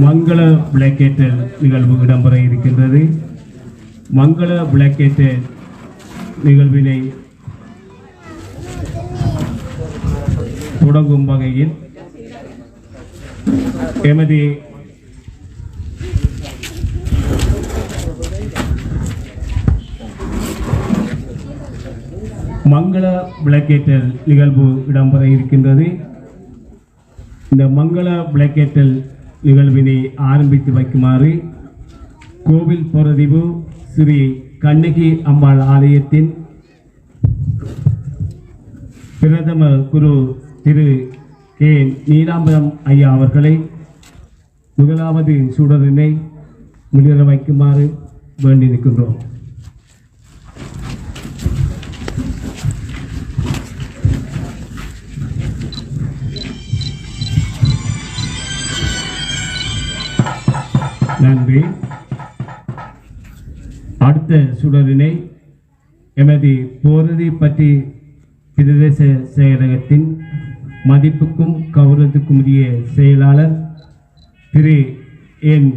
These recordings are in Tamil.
மங்கள விளக்கேற்றல் நிகழ்வு இடம்பெற இருக்கின்றது. மங்கள விளக்கேற்றல் நிகழ்வினை தொடங்கும் வகையில் எமது மங்கள விளக்கேற்றல் நிகழ்வு இடம்பெற இருக்கின்றது. இந்த மங்கள விளக்கேற்றல் நிகழ்வினை ஆரம்பித்து வைக்குமாறு கோவில் புறதிவு ஸ்ரீ கண்ணகி அம்பாள் ஆலயத்தின் பிரதம குரு திரு கே நீலாம்பரம் ஐயா அவர்களை முதலாவது சுடரினை முன்னிற வைக்குமாறு வேண்டி நிற்கின்றோம். நன்றி. அடுத்த சுடரினை எமது போரதி பற்றி பிரதேச செயலகத்தின் மதிப்புக்கும் கௌரவத்துக்கும் உரிய செயலாளர் திரு என்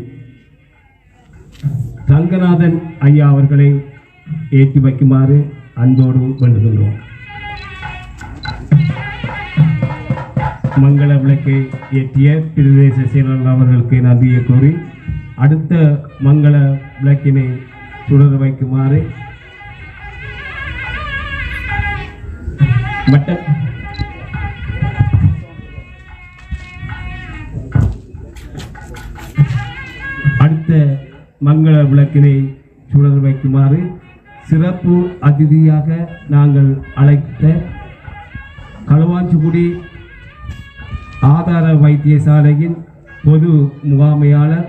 ரங்கநாதன் ஐயா அவர்களை ஏற்றி வைக்குமாறு அன்போடு வேண்டுகின்றோம். மங்கள விளக்கை ஏற்றிய பிரதேச செயலாளர் அவர்களுக்கு நன்றியை கூறி அடுத்த மங்கள விளக்கினை சுடர வைக்குமாறு. மட்ட. அடுத்த மங்கள விளக்கினை சுடர் வைக்குமாறு சிறப்பு அதிதியாக நாங்கள் அழைத்த களுவாஞ்சிக்குடி ஆதார வைத்தியசாலையின் பொது முகாமையாளர்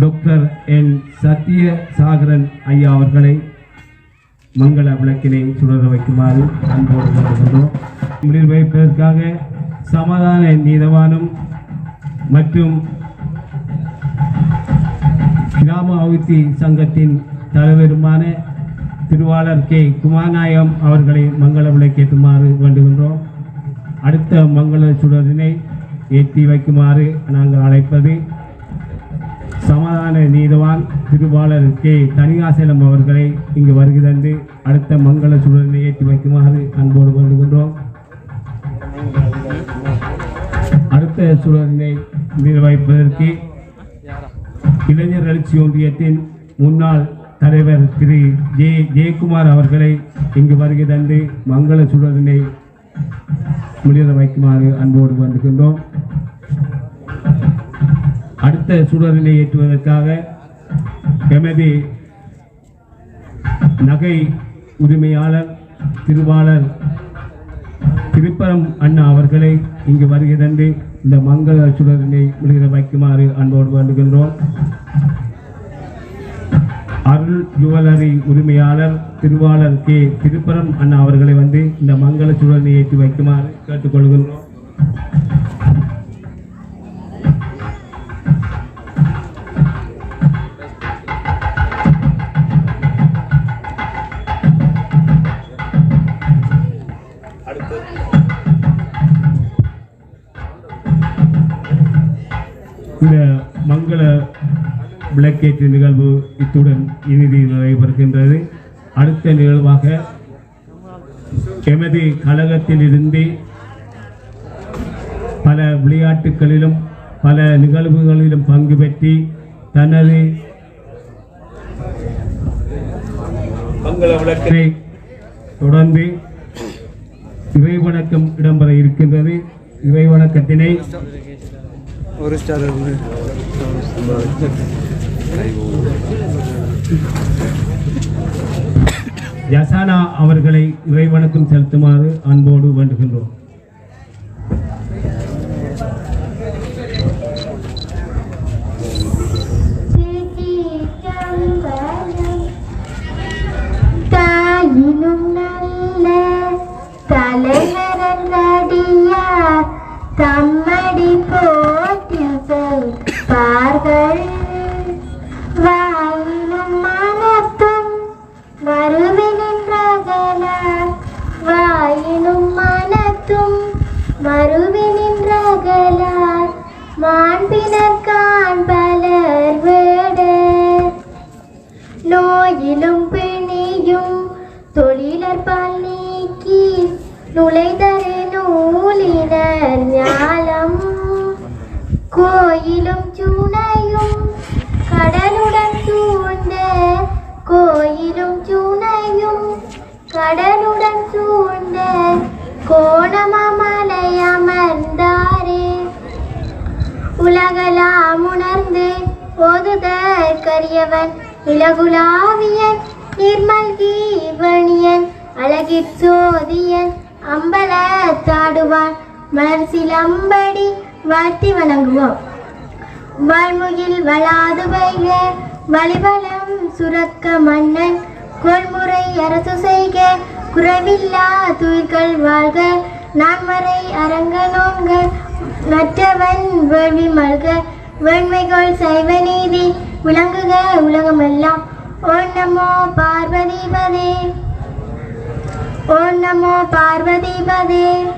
டாக்டர் என் சத்ய சாகரன் ஐயா அவர்களை மங்கள விளக்கினை சுடர வைக்குமாறு அன்போடு முடிவு வைப்பதற்காக சமாதான நீதவானும் மற்றும் கிராம அபிவிருத்தி சங்கத்தின் தலைவருமான திருவாளர் கே. குமாரநாயகம் அவர்களை மங்கள விளக்கேற்றுமாறு வேண்டுகின்றோம். அடுத்த மங்கள சுடரினை ஏற்றி வைக்குமாறு நாங்கள் அழைப்பது சமாதான நீதவான் திருவாளர் கே. தனிகாசலம் அவர்களை இங்கு வருகை தந்து அடுத்த மங்கள சூழலை ஏற்றி வைக்குமாறு அன்போடு வேண்டுகின்றோம். அடுத்த சூழலினை நிர்வகிப்பதற்கு இளைஞர் எழுச்சி ஒன்றியத்தின் முன்னாள் தலைவர் திரு. ஜே. ஜெயக்குமார் அவர்களை இங்கு வருகை தந்து மங்கள சூழலினை முடிய வைக்குமாறு அன்போடு வேண்டுகின்றோம். அடுத்த சூழலினை ஏற்றுவதற்காக எமது நகை உரிமையாளர் திருவாளர் திருப்பரம் அண்ணா அவர்களை இங்கு வருகை தந்து இந்த மங்கள சுடரினை முடிகிற வைக்குமாறு அன்போடு வேண்டுகின்றோம். அருள் ஜுவல்லரி உரிமையாளர் திருவாளர் கே. திருப்பரம் அண்ணா அவர்களை வந்து இந்த மங்கள சுடரினை ஏற்றி வைக்குமாறு கேட்டுக்கொள்கின்றோம். விளக்கேற்று நிகழ்வு இத்துடன் இறுதி நடைபெறுகின்றது. அடுத்த நிகழ்வாக எமது கழகத்திலிருந்து பல விளையாட்டுகளிலும் பல நிகழ்வுகளிலும் பங்கு பெற்றி தனது மங்கள தொடர்ந்து இவை வணக்கம் இடம்பெற இருக்கின்றது. இவை வணக்கத்தினை ஒரு ஸ்டார் யசானா அவர்களை இறை செலுத்துமாறு அன்போடு வேண்டுகின்றோம். நல்ல தலைவரங்கடியார் தம் கரியவன் இலகுலாவியன் நிர்மல் தீபணியன் அழகிற் சோதியன் அம்பல தாடுவான் சிலம்படி வாழ்த்தி வணங்குவோம் வாழ்முகில் வளாது வைக வழிபலம் சுரக்க மன்னன் கொள்முறை அரசு செய்க குறைவில்லா துயிர்கள் வாழ்க நான்மறை அரங்கனோங்க மற்றவன் வேள்வி மல்க வேண்மைகள் சைவ நீதி விளங்குக உலகமெல்லாம். ஓம் நமோ பார்வதிபதே. ஓம் நமோ பார்வதிபதே.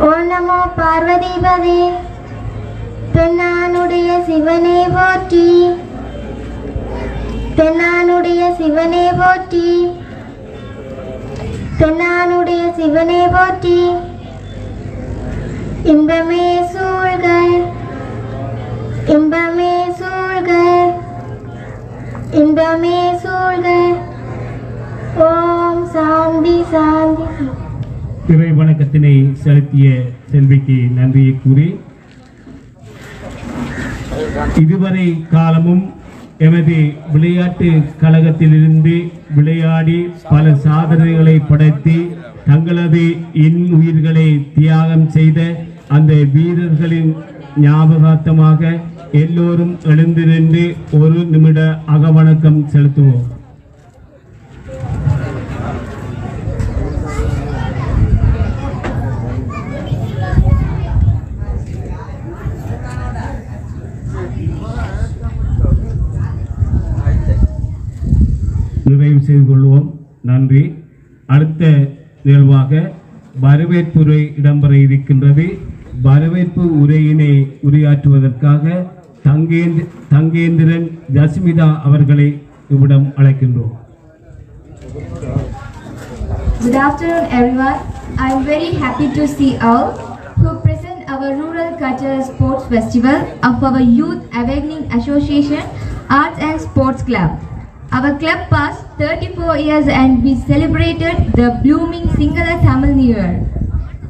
ஓம் நமோ பார்வதிபதே. பெண்ணானுடைய சிவனே போற்றி. பெண்ணானுடைய சிவனே போற்றி. பெண்ணானுடைய சிவனே போற்றி. இன்பமே சூழ்கள். இன்பமே சூழ்க இன்பமே சூழ்க. ஓம் சாந்தி சாந்தி. இறை வணக்கத்தினை செலுத்திய செல்விக்கு நன்றியை கூறி இதுவரை காலமும் எமது விளையாட்டு கழகத்திலிருந்து விளையாடி பல சாதனைகளை படைத்து தங்களது இன்னுயிர்களை தியாகம் செய்த அந்த வீரர்களின் ஞாபகார்த்தமாக எல்லோரும் எழுந்து நின்று ஒரு நிமிட அகவணக்கம் செலுத்துவோம். நிறைவு செய்து கொள்வோம். நன்றி. அடுத்த நிகழ்வாக வரவேற்புரை இடம்பெற இருக்கின்றது. வரவேற்பு உரையினை உரையாற்றுவதற்காக தங்கேந்திரன் ஜஸ்மிதா அவர்களை இவ்விடம் அழைக்கின்றோம் Good afternoon, everyone. I'm very happy to see all who present our Rural Cultural Sports Festival of our Youth Awakening Association Arts and Sports Club. Our club passed 34 years and we celebrated the blooming Singhala Tamil New Year.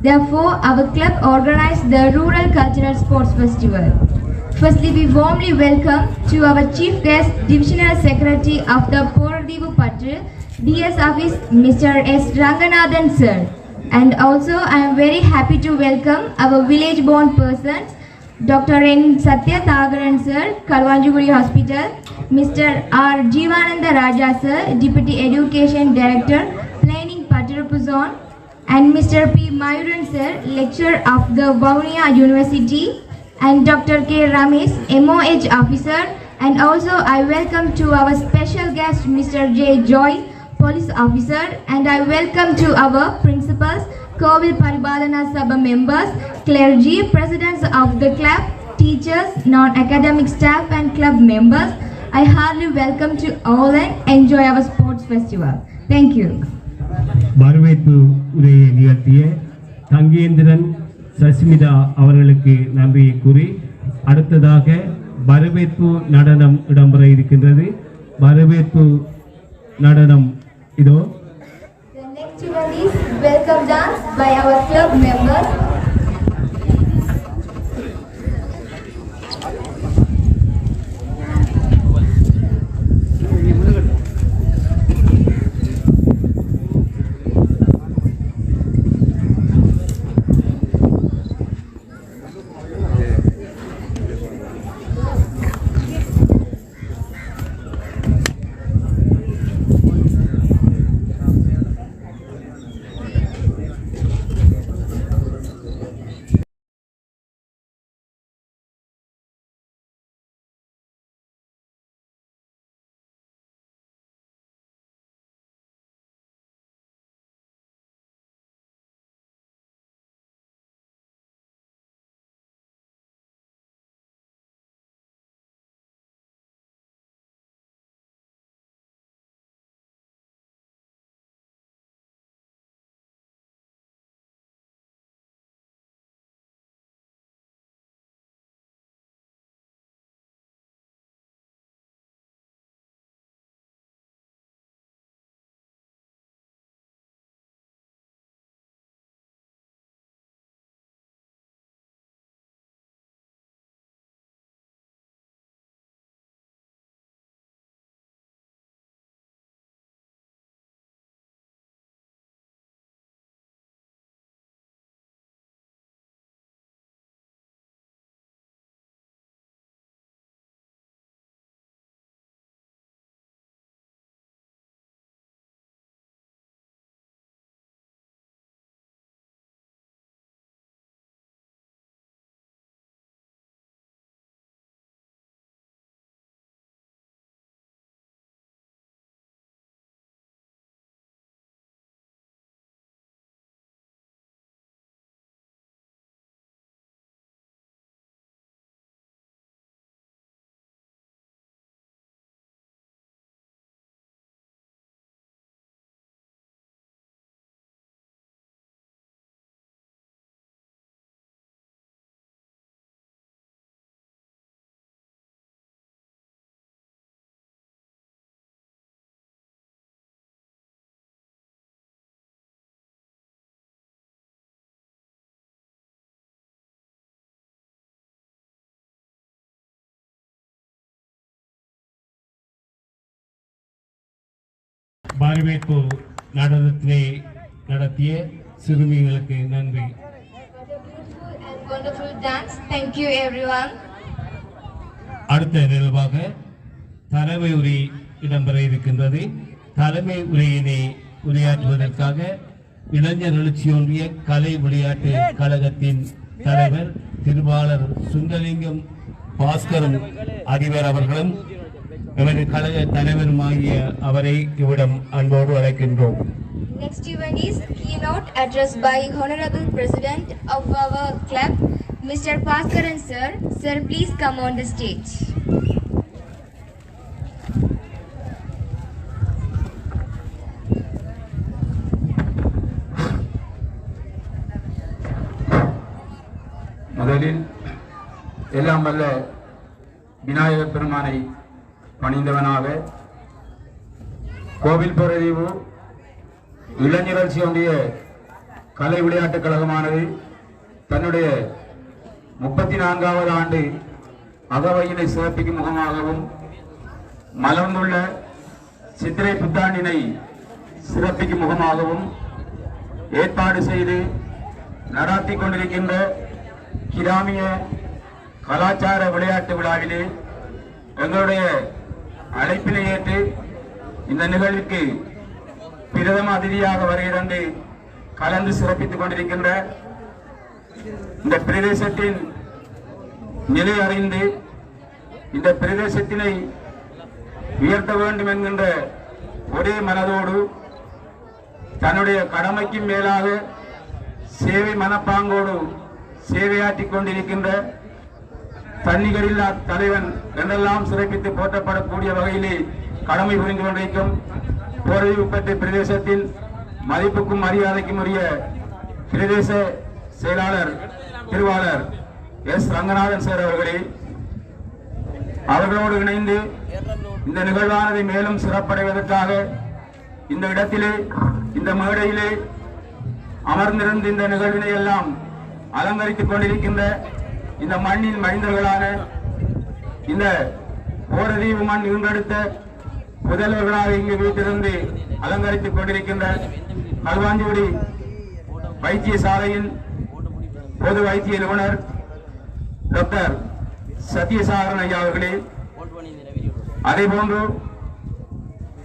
Therefore, our club organized the Rural Cultural Sports Festival. Firstly, we warmly welcome to our chief guest, Divisional Secretary of the Poradivu Patra, DS Office, Mr. S. Ranganathan Sir. And also, I am very happy to welcome our village-born persons, Dr. N. Satya Thagaran Sir, Kalwanjuguri Hospital, Mr. R. Jivananda Raja Sir, Deputy Education Director, Planning Patrapuzon, and Mr. P. Mayuran Sir, lecturer of the Vaunia University, and Dr. K. Ramesh, MOH officer, and also I welcome to our special guest, Mr. J. Joy, police officer, and I welcome to our principals, Kovil Paribalana Sabha members, clergy, presidents of the club, teachers, non-academic staff, and club members. I heartily welcome to all and enjoy our sports festival. Thank you. வரவேற்பு உரையை நிகழ்த்திய தங்கேந்திரன் சஸ்மிதா அவர்களுக்கு நன்றியை கூறி அடுத்ததாக வரவேற்பு நடனம் இடம்பெற இருக்கின்றது வரவேற்பு நடனம் இதோ The next one is welcome dance by our club members. வரவேற்பு நடனத்தினை நடத்திய சிறுமிகளுக்கு நன்றி. அடுத்த நிகழ்வாக தலைமை உரை இடம்பெற இருக்கின்றது. தலைமை உரையினை உரையாற்றுவதற்காக இளைஞர் எழுச்சி ஒன்றிய கலை விளையாட்டு கழகத்தின் தலைவர் திருவாளர் சுந்தலிங்கம் பாஸ்கரன் அதிபர் அவர்களும் எமது கழக தலைவருமாகிய அவரை இவ்விடம் அன்போடு அழைக்கின்றோம் Next event is keynote address by Honorable President of our club, Mr. Bhaskaran sir. Sir, please come on the stage. முதலில் எல்லாம் வல்ல விநாயகப் பெருமானை பணிந்தவனாக கோவில் பிரதீவு இளைஞரட்சி ஒன்றிய கலை விளையாட்டுக் கழகமானது தன்னுடைய முப்பத்தி நான்காவது ஆண்டு அகவையினை சிறப்பிக்கும் முகமாகவும் மலர்ந்துள்ள சித்திரை புத்தாண்டினை சிறப்பிக்கும் முகமாகவும் ஏற்பாடு செய்து நடாத்தி கொண்டிருக்கின்ற கிராமிய கலாச்சார விளையாட்டு விழாவிலே எங்களுடைய அழைப்பினை ஏற்று இந்த நிகழ்வுக்கு பிரதம அதிதியாக வருகிறந்து கலந்து சிறப்பித்துக் கொண்டிருக்கின்ற இந்த பிரதேசத்தின் நிலை அறிந்து இந்த பிரதேசத்தினை உயர்த்த வேண்டும் என்கின்ற ஒரே மனதோடு தன்னுடைய கடமைக்கு மேலாக சேவை மனப்பாங்கோடு சேவையாற்றிக் கொண்டிருக்கின்ற தன்னிகரில்லா தலைவன் என்றெல்லாம் சிறப்பித்து போற்றப்படக்கூடிய வகையிலே கடமை புரிந்து கொண்டிருக்கும் போரதிவுப்பட்டு பிரதேசத்தின் மதிப்புக்கும் மரியாதைக்கும் உரிய பிரதேச செயலாளர் திருவாளர் எஸ். ரங்கநாதன் சார் அவர்களே அவர்களோடு இணைந்து இந்த நிகழ்வானது மேலும் சிறப்படைவதற்காக இந்த இடத்திலே இந்த மேடையிலே அமர்ந்திருந்து இந்த நிகழ்வினை எல்லாம் அலங்கரித்துக் கொண்டிருக்கின்ற இந்த மண்ணின் மனிதர்களான இந்த போரதீவு மண் ஈன்றெடுத்த முதல்வர்களாக இங்கு வீட்டிலிருந்து அலங்கரித்துக் கொண்டிருக்கின்ற கல்வாஞ்சிகுடி வைத்தியசாலையின் பொது வைத்திய நிபுணர் டாக்டர் சத்யசாகரன் ஐயா அவர்களே. அதே போன்று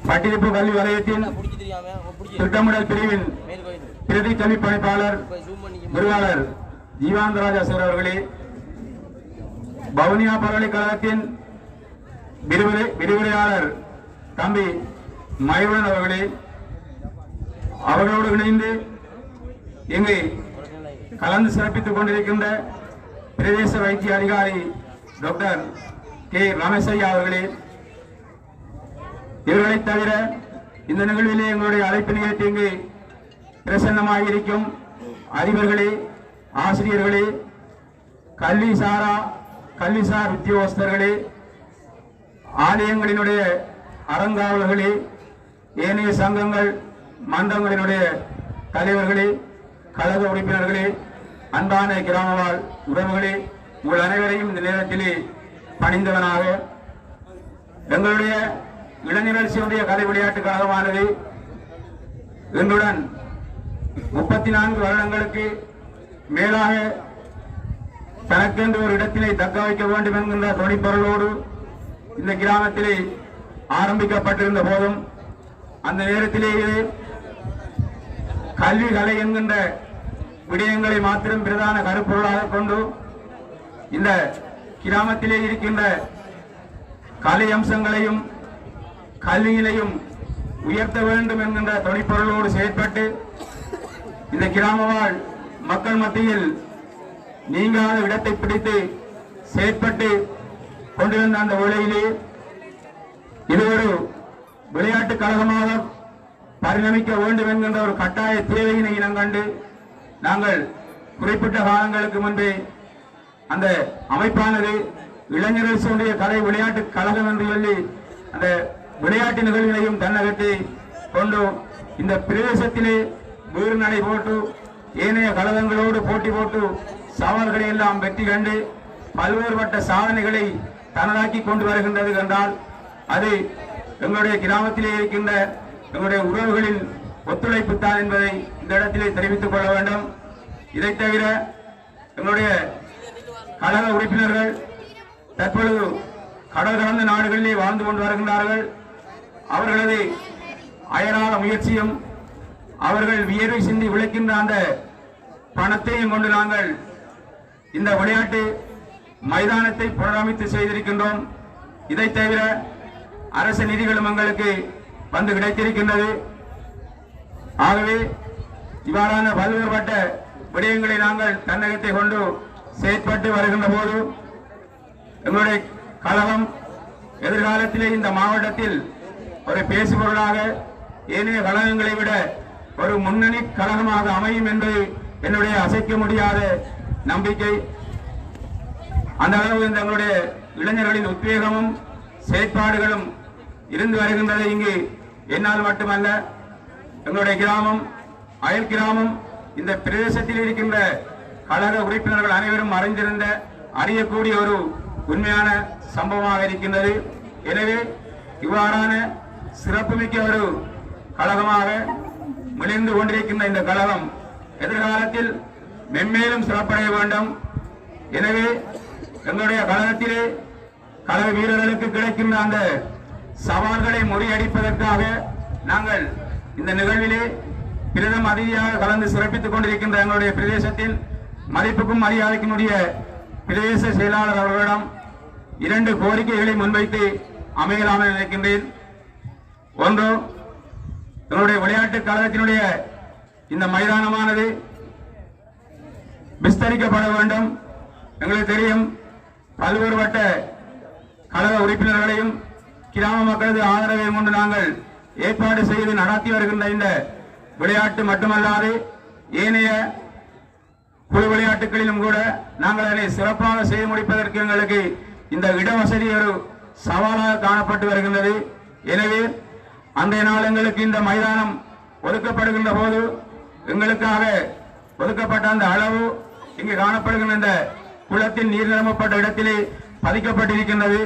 பட்டிருப்பு கல்வி வலயத்தின் திட்டமிடல் பிரிவின் பிரதி கல்வி பணிப்பாளர் குருவாளர் ஜீவாந்தராஜா சார் அவர்களே. வவுனியா பல்கலைக்கழகத்தின் விரிவுரை விரிவுரையாளர் தம்பி மயூரன் அவர்களே அவர்களோடு இணைந்து இங்கு கலந்து சிறப்பித்துக் கொண்டிருக்கின்ற பிரதேச வைத்திய அதிகாரி டாக்டர் கே ரமேசையா அவர்களே இவர்களை தவிர இந்த நிகழ்விலே எங்களுடைய அழைப்பினை ஏற்று இங்கு பிரசன்னமாக இருக்கும் அதிபர்களே ஆசிரியர்களே கல்வி சாரா கல்விசார் உத்தியோகஸ்தர்களே ஆலயங்களினுடைய அறங்காவலர்களே ஏனைய சங்கங்கள் மன்றங்களினுடைய தலைவர்களே கழக உறுப்பினர்களே அன்பான கிராமவாழ் உறவுகளே உங்கள் அனைவரையும் இந்த நேரத்திலே பணிந்தவனாக எங்களுடைய இளநிகழ்ச்சியுடைய கலை விளையாட்டு கழகமானது எங்களுடன் முப்பத்தி நான்கு வருடங்களுக்கு மேலாக தனக்கென்று ஒரு இடத்திலே தக்க வைக்க வேண்டும் என்கின்ற தொழிற்பொருளோடு இந்த கிராமத்திலே ஆரம்பிக்கப்பட்டிருந்த போதும் அந்த நேரத்திலேயே கல்வி கலை என்கின்ற விடயங்களை மாத்திரம் பிரதான கருப்பொருளாக கொண்டு இந்த கிராமத்திலே இருக்கின்ற கலை அம்சங்களையும் கல்வியிலையும் உயர்த்த வேண்டும் என்கின்ற தொழிற்பொருளோடு செயற்பட்டு இந்த கிராம வாழ் மக்கள் மத்தியில் நீங்காத இடத்தை பிடித்து செயற்பட்டு கொண்டிருந்த அந்த வேளையிலே இது ஒரு விளையாட்டு கழகமாக பரிணமிக்க வேண்டும் என்கின்ற ஒரு கட்டாய தேவையினை இனம் கண்டு நாங்கள் குறிப்பிட்ட காலங்களுக்கு முன்பே அந்த அமைப்பானது இளைஞர்களுடைய கலை விளையாட்டு கழகம் என்று சொல்லி அந்த விளையாட்டு நிகழ்வினையும் தன்னகத்தை கொண்டு இந்த பிரதேசத்திலே வீறு நடை போட்டு ஏனைய கழகங்களோடு போட்டி போட்டு சவால்களை எல்லாம் வெற்றி கண்டு பல்வேறுபட்ட சாதனைகளை தனதாக்கி கொண்டு வருகின்றது என்றால் அது எங்களுடைய கிராமத்திலே இருக்கின்ற எங்களுடைய உறவுகளின் ஒத்துழைப்பு தான் என்பதை இந்த இடத்திலே தெரிவித்துக் கொள்ள வேண்டும். இதைத் தவிர எங்களுடைய கழக உறுப்பினர்கள் தற்பொழுது கடல் கடந்த நாடுகளிலே வாழ்ந்து கொண்டு வருகின்றார்கள். அவர்களது அயராத முயற்சியும் அவர்கள் வியர்வை சிந்தி விளைக்கின்ற அந்த பணத்தையும் கொண்டு நாங்கள் இந்த விளையாட்டு மைதானத்தை புனரமைத்து செய்திருக்கின்றோம். இதை தவிர அரசு நிதிகளும் எங்களுக்கு வந்து கிடைத்திருக்கின்றது. ஆகவே இவ்வாறான பல்வேறுபட்ட விடயங்களை நாங்கள் தன்னகத்தை கொண்டு செயற்பட்டு வருகின்ற போது எங்களுடைய கழகம் எதிர்காலத்திலே இந்த மாவட்டத்தில் ஒரு பேசுபொருளாக ஏனைய கழகங்களை விட ஒரு முன்னணி கழகமாக அமையும் என்று என்னுடைய அசைக்க முடியாத நம்பிக்கை அந்த அளவு தங்களுடைய எங்களுடைய இளைஞர்களின் உத்வேகமும் செயற்பாடுகளும் இருந்து வருகின்றது இங்கு என்னால் மட்டுமல்ல எங்களுடைய கிராமம் அயல் கிராமம் இந்த பிரதேசத்தில் இருக்கின்ற கழக உறுப்பினர்கள் அனைவரும் அறிந்திருந்த அறியக்கூடிய ஒரு உண்மையான சம்பவமாக இருக்கின்றது. எனவே இவ்வாறான சிறப்புமிக்க ஒரு கழகமாக மிளிர்ந்து கொண்டிருக்கின்ற இந்த கழகம் எதிர்காலத்தில் மென்மேலும் சிறப்படைய வேண்டும். எனவே எங்களுடைய கழகத்திலே கழக வீரர்களுக்கு கிடைக்கின்ற அந்த சவால்களை முறியடிப்பதற்காக நாங்கள் இந்த நிகழ்விலே பிரதம அதிதியாக கலந்து சிறப்பித்துக் கொண்டிருக்கின்ற எங்களுடைய பிரதேசத்தில் மதிப்புக்கும் மரியாதைக்கும் பிரதேச செயலாளர் அவர்களிடம் இரண்டு கோரிக்கைகளை முன்வைத்து அமையலாம் என நினைக்கின்றேன். ஒன்று எங்களுடைய விளையாட்டு கழகத்தினுடைய இந்த மைதானமானது விஸ்தரிக்கப்பட வேண்டும். எங்களுக்கு தெரியும் பல்வேறுபட்ட கழக உறுப்பினர்களையும் கிராம மக்களது ஆதரவையும் கொண்டு நாங்கள் ஏற்பாடு செய்து நடத்தி வருகின்ற இந்த விளையாட்டு மட்டுமல்லாது ஏனைய குழு விளையாட்டுகளிலும் கூட நாங்கள் அதனை சிறப்பாக செய்து முடிப்பதற்கு எங்களுக்கு இந்த இடவசதி ஒரு சவாலாக காணப்பட்டு வருகின்றது. எனவே அன்றைய நாள் எங்களுக்கு இந்த மைதானம் ஒதுக்கப்படுகின்ற போது எங்களுக்காக ஒதுக்கப்பட்ட அந்த அளவு இங்கு காணப்படுகின்ற இந்த குளத்தின் நீர் நிரம்பப்பட்ட இடத்திலே பதிக்கப்பட்டிருக்கின்றது.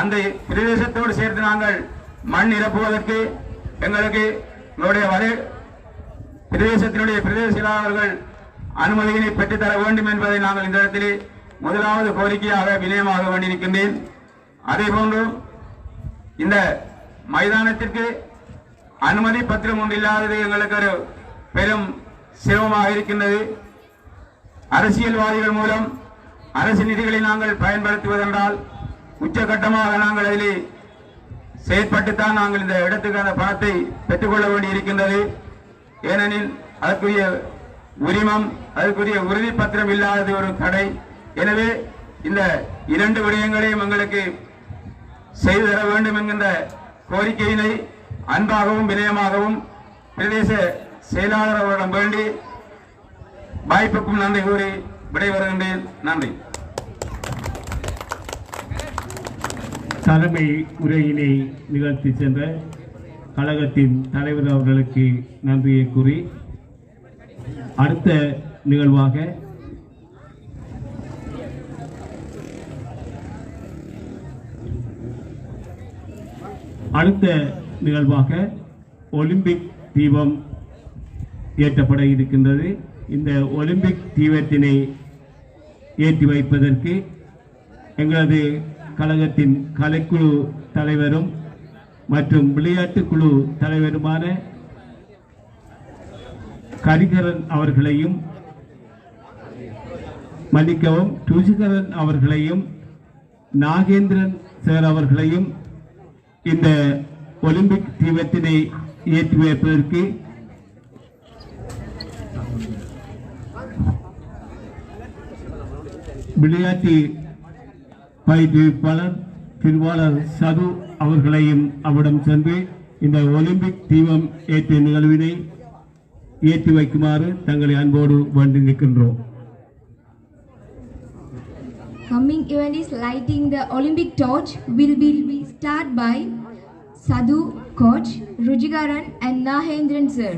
அந்த பிரதேசத்தோடு சேர்த்து நாங்கள் மண் நிரப்புவதற்கு எங்களுக்கு எங்களுடைய வரை பிரதேசத்தினுடைய பிரதேச செயலாளர்கள் அனுமதியினை பெற்றுத்தர வேண்டும் என்பதை நாங்கள் இந்த இடத்திலே முதலாவது கோரிக்கையாக வினயமாக வேண்டியிருக்கின்றேன். அதே போன்று இந்த மைதானத்திற்கு அனுமதி பத்திரம் ஒன்று இல்லாதது எங்களுக்கு ஒரு பெரும் சிரமமாக இருக்கின்றது. அரசியல்வாதிகள் மூலம் அரசு நிதிகளை நாங்கள் பயன்படுத்துவதென்றால் உச்சகட்டமாக நாங்கள் அதிலே செயற்பட்டுத்தான் நாங்கள் இந்த இடத்துக்கு அந்த பணத்தை பெற்றுக்கொள்ள வேண்டி இருக்கின்றது ஏனெனில் அதற்குரிய உரிமம் அதற்குரிய உறுதி பத்திரம் இல்லாதது ஒரு தடை. எனவே இந்த இரண்டு விடயங்களையும் எங்களுக்கு செய்து தர வேண்டும் என்கின்ற கோரிக்கையினை அன்பாகவும் வினயமாகவும் பிரதேச செயலாளர் அவர்களிடம் வேண்டி வாய்ப்புக்கும் நன்றி கூறி விடைபெறுகின்றேன் நன்றி. தலைமை உரையினை நிகழ்த்தி சென்ற கழகத்தின் தலைவர் அவர்களுக்கு நன்றியை கூறி அடுத்த நிகழ்வாக அடுத்த நிகழ்வாக ஒலிம்பிக் தீபம் ஏற்றப்பட இருக்கின்றது. இந்த ஒலிம்பிக் தீபத்தினை ஏற்றி வைப்பதற்கு எங்களது கழகத்தின் கலைக்குழு தலைவரும் மற்றும் விளையாட்டு குழு தலைவருமான கரிகரன் அவர்களையும் மன்னிக்கவும் ருசிகரன் அவர்களையும் நாகேந்திரன் சார் அவர்களையும் இந்த ஒலிம்பிக் தீபத்தினை ஏற்றி வைப்பதற்கு விளையாட்டு பயிற்றுவிப்பாளர் திருவாளர் சது அவர்களையும் அவரிடம் சென்று இந்த ஒலிம்பிக் தீபம் ஏற்றிய நிகழ்வினை ஏற்றி வைக்குமாறு தங்களை அன்போடு வேண்டி நிற்கின்றோம் Coming event is lighting the Olympic torch will be be start by Sadhu coach, Rujigaran and Nahendran sir.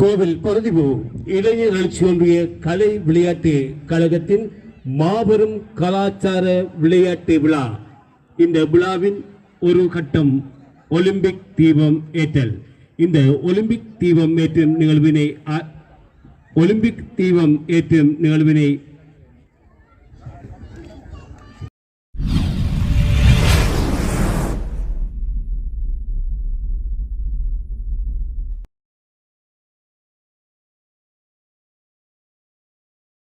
கோவில் பருதிபு இளைஞர் எழுச்சி ஒன்றிய கலை விளையாட்டு கழகத்தின் மாபெரும் கலாச்சார விளையாட்டு விழா. இந்த விழாவின் ஒரு கட்டம் ஒலிம்பிக் தீபம் ஏற்றல். இந்த ஒலிம்பிக் தீபம் ஏற்றும் நிகழ்வினை ஒலிம்பிக் தீபம் ஏற்றும் நிகழ்வினை